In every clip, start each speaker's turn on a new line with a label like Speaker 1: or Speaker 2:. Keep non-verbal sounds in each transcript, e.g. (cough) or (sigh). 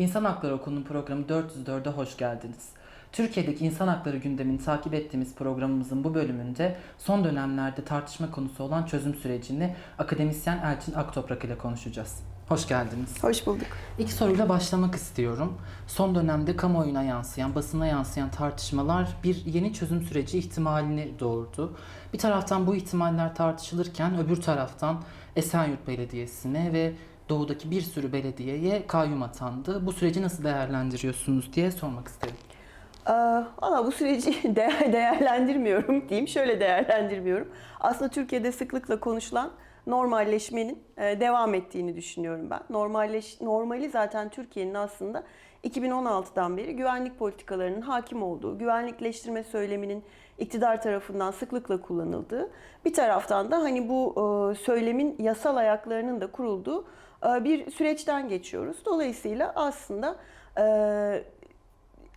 Speaker 1: İnsan Hakları Okulu'nun programı 404'e hoş geldiniz. Türkiye'deki insan hakları gündemini takip ettiğimiz programımızın bu bölümünde son dönemlerde tartışma konusu olan çözüm sürecini akademisyen Elçin Aktoprak ile konuşacağız. Hoş geldiniz.
Speaker 2: Hoş bulduk.
Speaker 1: İlk soruyla başlamak istiyorum. Son dönemde kamuoyuna yansıyan, basına yansıyan tartışmalar bir yeni çözüm süreci ihtimalini doğurdu. Bir taraftan bu ihtimaller tartışılırken öbür taraftan Esenyurt Belediyesi'ne ve doğudaki bir sürü belediyeye kayyum atandı. Bu süreci nasıl değerlendiriyorsunuz diye sormak isterim.
Speaker 2: Ee, Valla bu süreci (laughs) değer, değerlendirmiyorum diyeyim. Şöyle değerlendirmiyorum. Aslında Türkiye'de sıklıkla konuşulan normalleşmenin e, devam ettiğini düşünüyorum ben. Normalleş, normali zaten Türkiye'nin aslında 2016'dan beri güvenlik politikalarının hakim olduğu, güvenlikleştirme söyleminin iktidar tarafından sıklıkla kullanıldığı, bir taraftan da hani bu e, söylemin yasal ayaklarının da kurulduğu bir süreçten geçiyoruz. Dolayısıyla aslında e,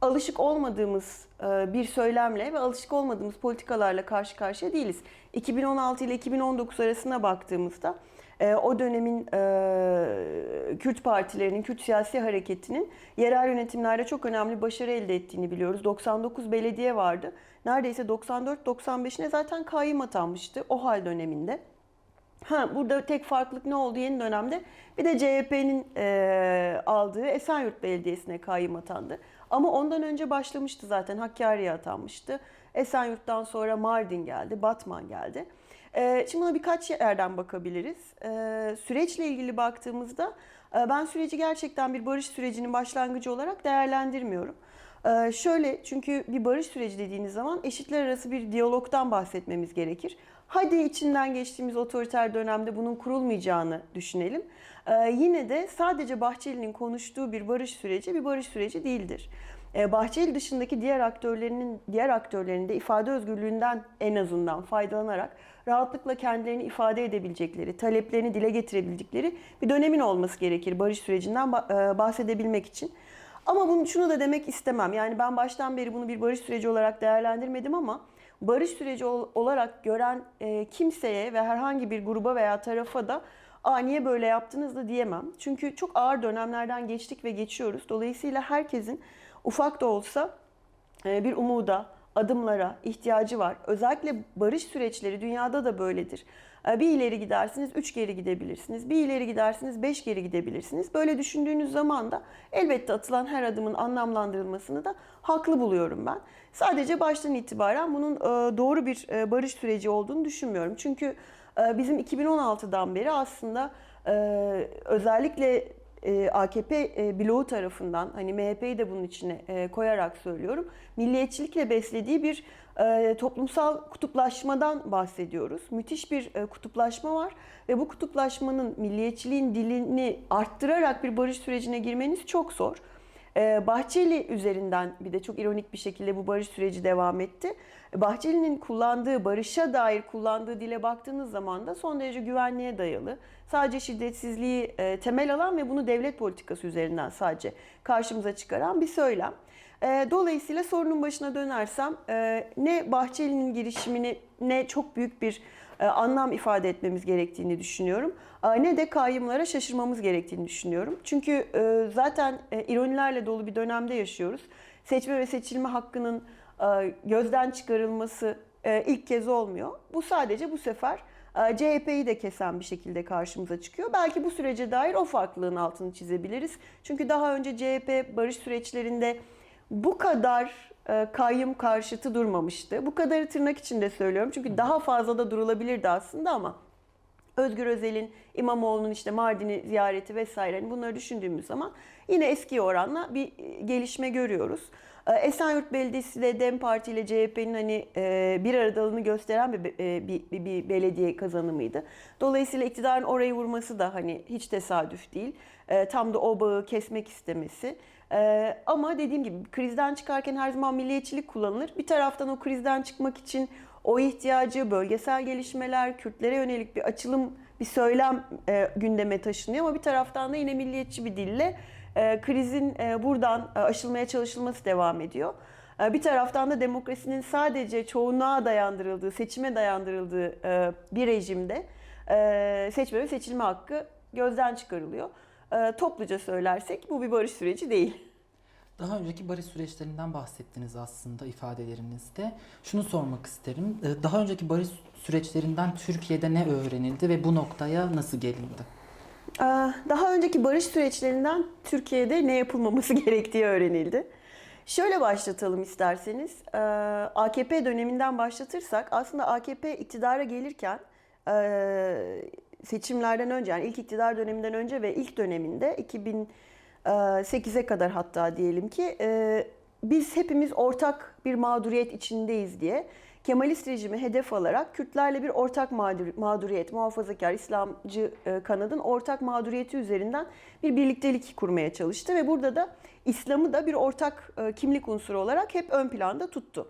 Speaker 2: alışık olmadığımız e, bir söylemle ve alışık olmadığımız politikalarla karşı karşıya değiliz. 2016 ile 2019 arasına baktığımızda e, o dönemin e, Kürt partilerinin, Kürt siyasi hareketinin yerel yönetimlerde çok önemli başarı elde ettiğini biliyoruz. 99 belediye vardı. Neredeyse 94-95'ine zaten kayyım atanmıştı o hal döneminde. Ha, burada tek farklılık ne oldu yeni dönemde? Bir de CHP'nin e, aldığı Esenyurt Belediyesi'ne kayyım atandı. Ama ondan önce başlamıştı zaten. Hakkari'ye atanmıştı. Esenyurt'tan sonra Mardin geldi, Batman geldi. E, şimdi buna birkaç yerden bakabiliriz. E, süreçle ilgili baktığımızda e, ben süreci gerçekten bir barış sürecinin başlangıcı olarak değerlendirmiyorum. Ee, şöyle çünkü bir barış süreci dediğiniz zaman eşitler arası bir diyalogdan bahsetmemiz gerekir. Hadi içinden geçtiğimiz otoriter dönemde bunun kurulmayacağını düşünelim. Ee, yine de sadece Bahçeli'nin konuştuğu bir barış süreci bir barış süreci değildir. Ee, Bahçeli dışındaki diğer aktörlerinin diğer aktörlerin de ifade özgürlüğünden en azından faydalanarak rahatlıkla kendilerini ifade edebilecekleri, taleplerini dile getirebildikleri bir dönemin olması gerekir barış sürecinden e, bahsedebilmek için. Ama bunu şunu da demek istemem. Yani ben baştan beri bunu bir barış süreci olarak değerlendirmedim ama barış süreci ol- olarak gören e, kimseye ve herhangi bir gruba veya tarafa da Aa niye böyle yaptınız da diyemem. Çünkü çok ağır dönemlerden geçtik ve geçiyoruz. Dolayısıyla herkesin ufak da olsa e, bir umuda, adımlara ihtiyacı var. Özellikle barış süreçleri dünyada da böyledir. E, Bir ileri gidersiniz, üç geri gidebilirsiniz. Bir ileri gidersiniz, beş geri gidebilirsiniz. Böyle düşündüğünüz zaman da elbette atılan her adımın anlamlandırılmasını da haklı buluyorum ben. Sadece baştan itibaren bunun e, doğru bir e, barış süreci olduğunu düşünmüyorum. Çünkü e, bizim 2016'dan beri aslında özellikle AKP bloğu tarafından hani MHP'yi de bunun içine koyarak söylüyorum. Milliyetçilikle beslediği bir e, toplumsal kutuplaşmadan bahsediyoruz. Müthiş bir e, kutuplaşma var ve bu kutuplaşmanın milliyetçiliğin dilini arttırarak bir barış sürecine girmeniz çok zor. Ee, Bahçeli üzerinden bir de çok ironik bir şekilde bu barış süreci devam etti. Bahçeli'nin kullandığı, barışa dair kullandığı dile baktığınız zaman da son derece güvenliğe dayalı. Sadece şiddetsizliği e, temel alan ve bunu devlet politikası üzerinden sadece karşımıza çıkaran bir söylem. E, Dolayısıyla sorunun başına dönersem e, ne Bahçeli'nin girişimini ne çok büyük bir e, anlam ifade etmemiz gerektiğini düşünüyorum. E, Ne de kayyımlara şaşırmamız gerektiğini düşünüyorum. Çünkü e, zaten e, ironilerle dolu bir dönemde yaşıyoruz. Seçme ve seçilme hakkının e, gözden çıkarılması e, ilk kez olmuyor. Bu sadece bu sefer e, CHP'yi de kesen bir şekilde karşımıza çıkıyor. Belki bu sürece dair o farklılığın altını çizebiliriz. Çünkü daha önce CHP barış süreçlerinde bu kadar e, kayyum karşıtı durmamıştı. Bu kadarı tırnak içinde söylüyorum. Çünkü daha fazla da durulabilirdi aslında ama Özgür Özel'in İmamoğlu'nun işte Mardin'i ziyareti vesaire hani bunları düşündüğümüz zaman yine eski oranla bir e, gelişme görüyoruz. E, Esenyurt Belediyesi de DEM Parti ile CHP'nin hani bir aradalığını gösteren bir, bir, bir, bir belediye kazanımıydı. Dolayısıyla iktidarın orayı vurması da hani hiç tesadüf değil. Tam da o bağı kesmek istemesi. Ee, ama dediğim gibi krizden çıkarken her zaman milliyetçilik kullanılır. Bir taraftan o krizden çıkmak için o ihtiyacı, bölgesel gelişmeler, Kürtlere yönelik bir açılım, bir söylem e, gündeme taşınıyor. Ama bir taraftan da yine milliyetçi bir dille e, krizin e, buradan e, aşılmaya çalışılması devam ediyor. E, bir taraftan da demokrasinin sadece çoğunluğa dayandırıldığı, seçime dayandırıldığı e, bir rejimde e, seçme ve seçilme hakkı gözden çıkarılıyor. E, topluca söylersek bu bir barış süreci değil.
Speaker 1: Daha önceki barış süreçlerinden bahsettiniz aslında ifadelerinizde. Şunu sormak isterim. Ee, Daha önceki barış süreçlerinden Türkiye'de ne öğrenildi ve bu noktaya nasıl gelindi?
Speaker 2: Ee, Daha önceki barış süreçlerinden Türkiye'de ne yapılmaması (laughs) gerektiği öğrenildi. Şöyle başlatalım isterseniz. Ee, AKP döneminden başlatırsak aslında AKP iktidara gelirken seçimlerden önce yani ilk iktidar döneminden önce ve ilk döneminde 2008'e kadar hatta diyelim ki e, biz hepimiz ortak bir mağduriyet içindeyiz diye Kemalist rejimi hedef alarak Kürtlerle bir ortak mağdur- mağduriyet, muhafazakar, İslamcı e, kanadın ortak mağduriyeti üzerinden bir birliktelik kurmaya çalıştı ve burada da İslam'ı da bir ortak e, kimlik unsuru olarak hep ön planda tuttu.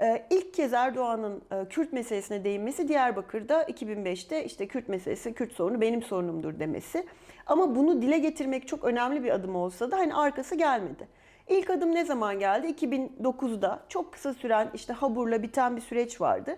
Speaker 2: E, İlk kez Erdoğan'ın e, Kürt meselesine değinmesi Diyarbakır'da 2005'te işte Kürt meselesi, Kürt sorunu benim sorunumdur demesi. Ama bunu dile getirmek çok önemli bir adım olsa da hani arkası gelmedi. İlk adım ne zaman geldi? 2009'da çok kısa süren işte Habur'la biten bir süreç vardı.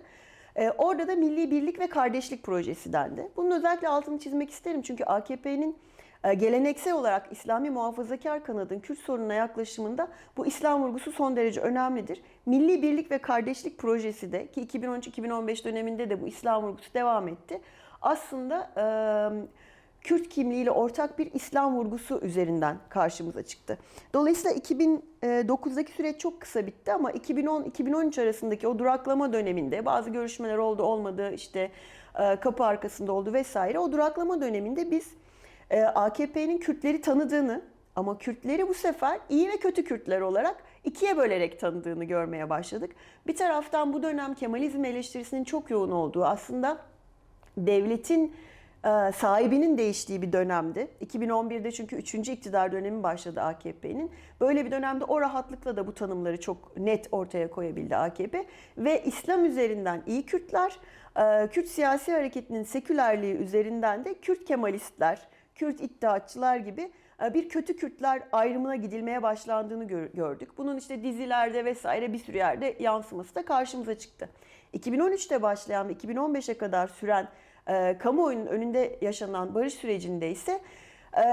Speaker 2: Ee, orada da Milli Birlik ve Kardeşlik Projesi dendi. Bunun özellikle altını çizmek isterim çünkü AKP'nin geleneksel olarak İslami muhafazakar kanadın Kürt sorununa yaklaşımında bu İslam vurgusu son derece önemlidir. Milli Birlik ve Kardeşlik Projesi de ki 2013-2015 döneminde de bu İslam vurgusu devam etti. Aslında e, Kürt kimliğiyle ortak bir İslam vurgusu üzerinden karşımıza çıktı. Dolayısıyla 2009'daki süreç çok kısa bitti ama 2010-2013 arasındaki o duraklama döneminde bazı görüşmeler oldu olmadı işte kapı arkasında oldu vesaire. O duraklama döneminde biz e, AKP'nin Kürtleri tanıdığını ama Kürtleri bu sefer iyi ve kötü Kürtler olarak ikiye bölerek tanıdığını görmeye başladık. Bir taraftan bu dönem Kemalizm eleştirisinin çok yoğun olduğu aslında devletin e, sahibinin değiştiği bir dönemdi. 2011'de çünkü 3. iktidar dönemi başladı AKP'nin. Böyle bir dönemde o rahatlıkla da bu tanımları çok net ortaya koyabildi AKP. Ve İslam üzerinden iyi Kürtler, e, Kürt siyasi hareketinin sekülerliği üzerinden de Kürt Kemalistler, Kürt iddiatçılar gibi e, bir kötü Kürtler ayrımına gidilmeye başlandığını gör- gördük. Bunun işte dizilerde vesaire bir sürü yerde yansıması da karşımıza çıktı. 2013'te başlayan ve 2015'e kadar süren e, kamuoyunun önünde yaşanan barış sürecinde ise e,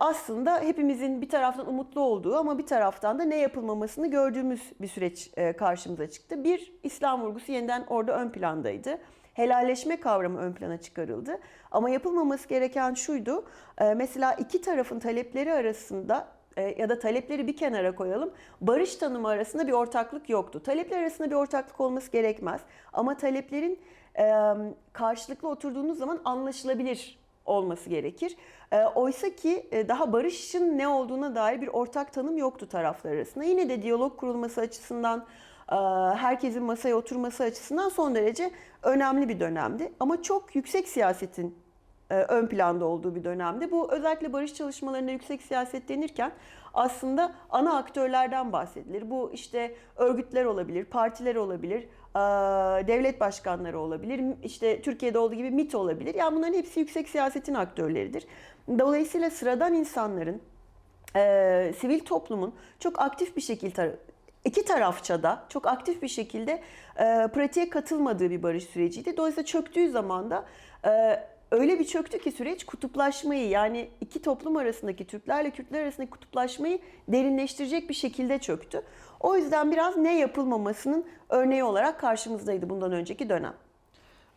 Speaker 2: aslında hepimizin bir taraftan umutlu olduğu ama bir taraftan da ne yapılmamasını gördüğümüz bir süreç e, karşımıza çıktı. Bir, İslam vurgusu yeniden orada ön plandaydı. Helalleşme kavramı ön plana çıkarıldı. Ama yapılmaması gereken şuydu. e, mesela iki tarafın talepleri arasında e, ya da talepleri bir kenara koyalım. Barış tanımı arasında bir ortaklık yoktu. Talepler arasında bir ortaklık olması gerekmez. Ama taleplerin e, karşılıklı oturduğunuz zaman anlaşılabilir olması gerekir. E, oysa ki daha barışın ne olduğuna dair bir ortak tanım yoktu taraflar arasında. Yine de diyalog kurulması açısından, herkesin masaya oturması açısından son derece önemli bir dönemdi. Ama çok yüksek siyasetin e, ön planda olduğu bir dönemde. Bu özellikle barış çalışmalarında yüksek siyaset denirken aslında ana aktörlerden bahsedilir. Bu işte örgütler olabilir, partiler olabilir, e, devlet başkanları olabilir, işte Türkiye'de olduğu gibi MİT olabilir. Yani bunların hepsi yüksek siyasetin aktörleridir. Dolayısıyla sıradan insanların, e, sivil toplumun çok aktif bir şekilde iki tarafça da çok aktif bir şekilde e, pratiğe katılmadığı bir barış süreciydi. Dolayısıyla çöktüğü zaman da e, öyle bir çöktü ki süreç kutuplaşmayı yani iki toplum arasındaki Türklerle Kürtler arasındaki kutuplaşmayı derinleştirecek bir şekilde çöktü. O yüzden biraz ne yapılmamasının örneği olarak karşımızdaydı bundan önceki dönem.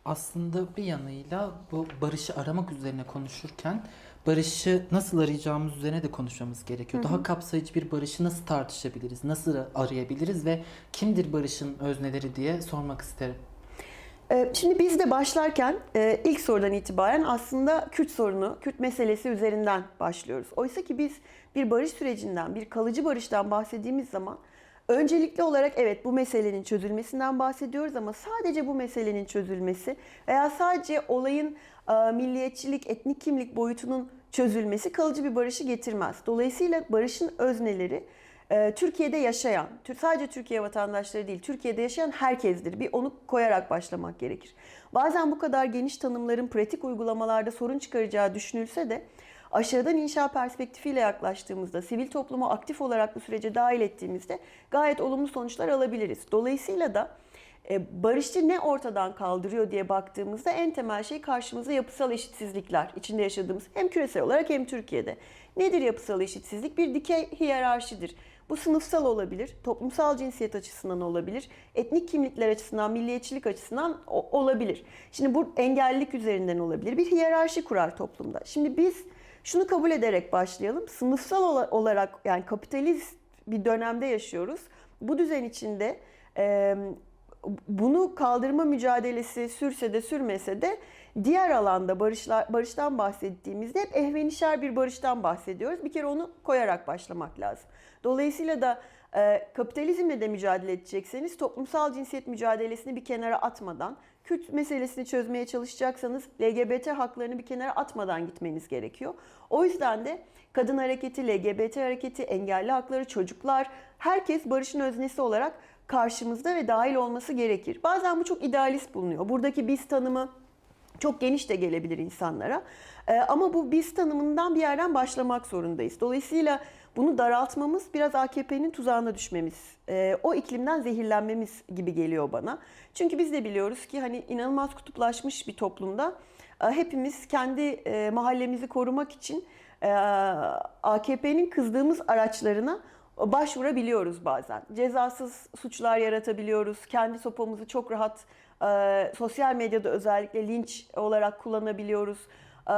Speaker 1: Aslında bir yanıyla bu barışı aramak üzerine konuşurken barışı nasıl arayacağımız üzerine de konuşmamız gerekiyor. Daha kapsayıcı bir barışı nasıl tartışabiliriz, nasıl arayabiliriz ve kimdir barışın özneleri diye sormak isterim.
Speaker 2: Ee, Şimdi biz de başlarken e, ilk sorudan itibaren aslında Kürt sorunu, Kürt meselesi üzerinden başlıyoruz. Oysa ki biz bir barış sürecinden, bir kalıcı barıştan bahsettiğimiz zaman öncelikli olarak evet bu meselenin çözülmesinden bahsediyoruz ama sadece bu meselenin çözülmesi veya sadece olayın e, milliyetçilik, etnik kimlik boyutunun çözülmesi kalıcı bir barışı getirmez. Dolayısıyla barışın özneleri e, Türkiye'de yaşayan, sadece Türkiye vatandaşları değil, Türkiye'de yaşayan herkesdir. Bir onu koyarak başlamak gerekir. Bazen bu kadar geniş tanımların pratik uygulamalarda sorun çıkaracağı düşünülse de aşağıdan inşa perspektifiyle yaklaştığımızda, sivil toplumu aktif olarak bu sürece dahil ettiğimizde gayet olumlu sonuçlar alabiliriz. Dolayısıyla da barışçı ne ortadan kaldırıyor diye baktığımızda en temel şey karşımıza yapısal eşitsizlikler içinde yaşadığımız hem küresel olarak hem Türkiye'de. Nedir yapısal eşitsizlik? Bir dikey hiyerarşidir. Bu sınıfsal olabilir, toplumsal cinsiyet açısından olabilir, etnik kimlikler açısından, milliyetçilik açısından olabilir. Şimdi bu engellilik üzerinden olabilir. Bir hiyerarşi kurar toplumda. Şimdi biz şunu kabul ederek başlayalım. Sınıfsal ola- olarak yani kapitalist bir dönemde yaşıyoruz. Bu düzen içinde e, bunu kaldırma mücadelesi sürse de sürmese de diğer alanda barışlar, barıştan bahsettiğimizde hep ehvenişer bir barıştan bahsediyoruz. Bir kere onu koyarak başlamak lazım. Dolayısıyla da e, kapitalizmle de mücadele edecekseniz toplumsal cinsiyet mücadelesini bir kenara atmadan, Kürt meselesini çözmeye çalışacaksanız LGBT haklarını bir kenara atmadan gitmeniz gerekiyor. O yüzden de kadın hareketi, LGBT hareketi, engelli hakları, çocuklar, herkes barışın öznesi olarak karşımızda ve dahil olması gerekir. Bazen bu çok idealist bulunuyor. Buradaki biz tanımı çok geniş de gelebilir insanlara. Ee, ama bu biz tanımından bir yerden başlamak zorundayız. Dolayısıyla bunu daraltmamız biraz AKP'nin tuzağına düşmemiz, e, o iklimden zehirlenmemiz gibi geliyor bana. Çünkü biz de biliyoruz ki hani inanılmaz kutuplaşmış bir toplumda e, hepimiz kendi e, mahallemizi korumak için e, AKP'nin kızdığımız araçlarına başvurabiliyoruz bazen. Cezasız suçlar yaratabiliyoruz. Kendi sopamızı çok rahat e, sosyal medyada özellikle linç olarak kullanabiliyoruz. E,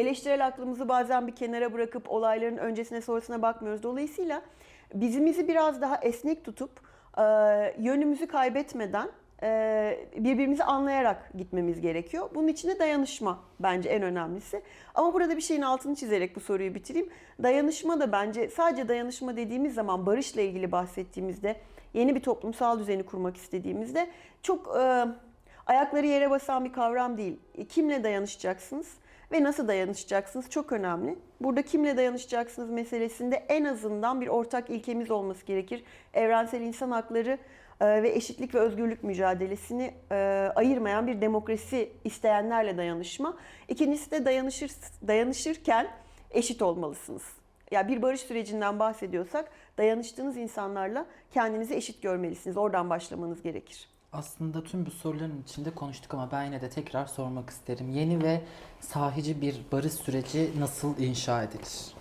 Speaker 2: eleştirel aklımızı bazen bir kenara bırakıp olayların öncesine sonrasına bakmıyoruz. Dolayısıyla bizimizi biraz daha esnek tutup e, yönümüzü kaybetmeden birbirimizi anlayarak gitmemiz gerekiyor. Bunun için de dayanışma bence en önemlisi. Ama burada bir şeyin altını çizerek bu soruyu bitireyim. Dayanışma da bence sadece dayanışma dediğimiz zaman barışla ilgili bahsettiğimizde yeni bir toplumsal düzeni kurmak istediğimizde çok e, ayakları yere basan bir kavram değil. E, Kimle dayanışacaksınız ve nasıl dayanışacaksınız çok önemli. Burada kimle dayanışacaksınız meselesinde en azından bir ortak ilkemiz olması gerekir. Evrensel insan hakları e, ve eşitlik ve özgürlük mücadelesini e, ayırmayan bir demokrasi isteyenlerle dayanışma. İkincisi de dayanışır, dayanışırken eşit olmalısınız. Ya bir barış sürecinden bahsediyorsak dayanıştığınız insanlarla kendinizi eşit görmelisiniz. Oradan başlamanız gerekir.
Speaker 1: Aslında tüm bu soruların içinde konuştuk ama ben yine de tekrar sormak isterim. Yeni ve sahici bir barış süreci nasıl inşa edilir?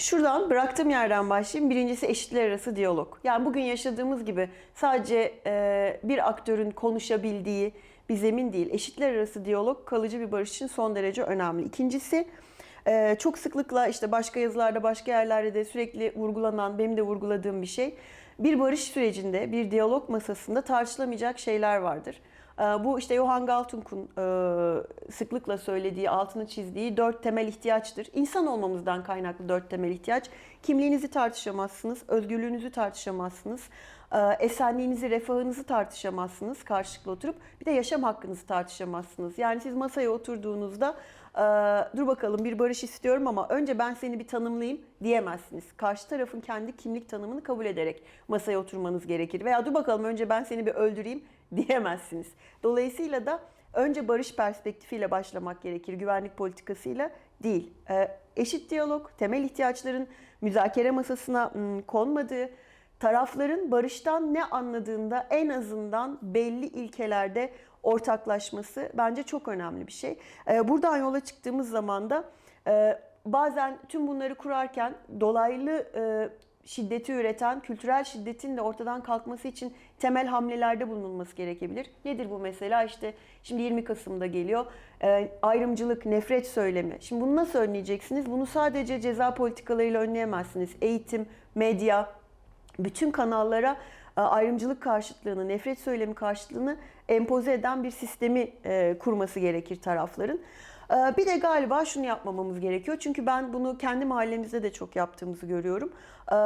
Speaker 2: Şuradan bıraktığım yerden başlayayım. Birincisi eşitler arası diyalog. Yani bugün yaşadığımız gibi sadece e, bir aktörün konuşabildiği bir zemin değil. Eşitler arası diyalog kalıcı bir barış için son derece önemli. İkincisi e, çok sıklıkla işte başka yazılarda, başka yerlerde de sürekli vurgulanan, benim de vurguladığım bir şey. Bir barış sürecinde, bir diyalog masasında tartışılamayacak şeyler vardır. E, Bu işte Johann Galtung'un e, sıklıkla söylediği, altını çizdiği dört temel ihtiyaçtır. İnsan olmamızdan kaynaklı dört temel ihtiyaç. Kimliğinizi tartışamazsınız, özgürlüğünüzü tartışamazsınız, e, esenliğinizi, refahınızı tartışamazsınız karşılıklı oturup. Bir de yaşam hakkınızı tartışamazsınız. Yani siz masaya oturduğunuzda e, dur bakalım bir barış istiyorum ama önce ben seni bir tanımlayayım diyemezsiniz. Karşı tarafın kendi kimlik tanımını kabul ederek masaya oturmanız gerekir. Veya dur bakalım önce ben seni bir öldüreyim (laughs) diyemezsiniz. Dolayısıyla da önce barış perspektifiyle başlamak gerekir, güvenlik politikasıyla değil. Ee, eşit diyalog, temel ihtiyaçların müzakere masasına ım, konmadığı, tarafların barıştan ne anladığında en azından belli ilkelerde ortaklaşması bence çok önemli bir şey. Ee, buradan yola çıktığımız zaman da e, bazen tüm bunları kurarken dolaylı e, şiddeti üreten, kültürel şiddetin de ortadan kalkması için temel hamlelerde bulunulması gerekebilir. Nedir bu mesela? İşte şimdi 20 Kasım'da geliyor. Ee, ayrımcılık, nefret söylemi. Şimdi bunu nasıl önleyeceksiniz? Bunu sadece ceza politikalarıyla önleyemezsiniz. Eğitim, medya, bütün kanallara e, ayrımcılık karşıtlığını, nefret söylemi karşıtlığını empoze eden bir sistemi e, kurması gerekir tarafların. E, Bir de galiba şunu yapmamamız gerekiyor. Çünkü ben bunu kendi mahallemizde de çok yaptığımızı görüyorum. E,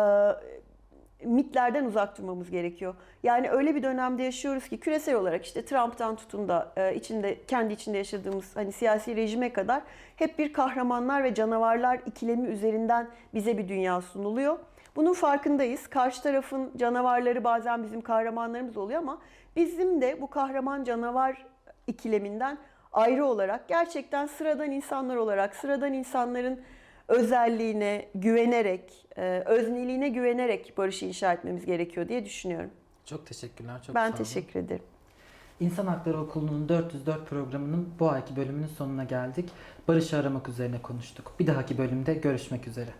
Speaker 2: mitlerden uzak durmamız gerekiyor. Yani öyle bir dönemde yaşıyoruz ki küresel olarak işte Trump'tan tutun da e, içinde kendi içinde yaşadığımız hani siyasi rejime kadar hep bir kahramanlar ve canavarlar ikilemi üzerinden bize bir dünya sunuluyor. Bunun farkındayız. Karşı tarafın canavarları bazen bizim kahramanlarımız oluyor ama bizim de bu kahraman canavar ikileminden ayrı olarak gerçekten sıradan insanlar olarak sıradan insanların özelliğine güvenerek, e, özneliğine güvenerek barışı inşa etmemiz gerekiyor diye düşünüyorum.
Speaker 1: Çok teşekkürler. Çok
Speaker 2: ben
Speaker 1: sağ olun.
Speaker 2: teşekkür ederim.
Speaker 1: İnsan Hakları Okulu'nun 404 programının bu ayki bölümünün sonuna geldik. Barışı aramak üzerine konuştuk. Bir dahaki bölümde görüşmek üzere.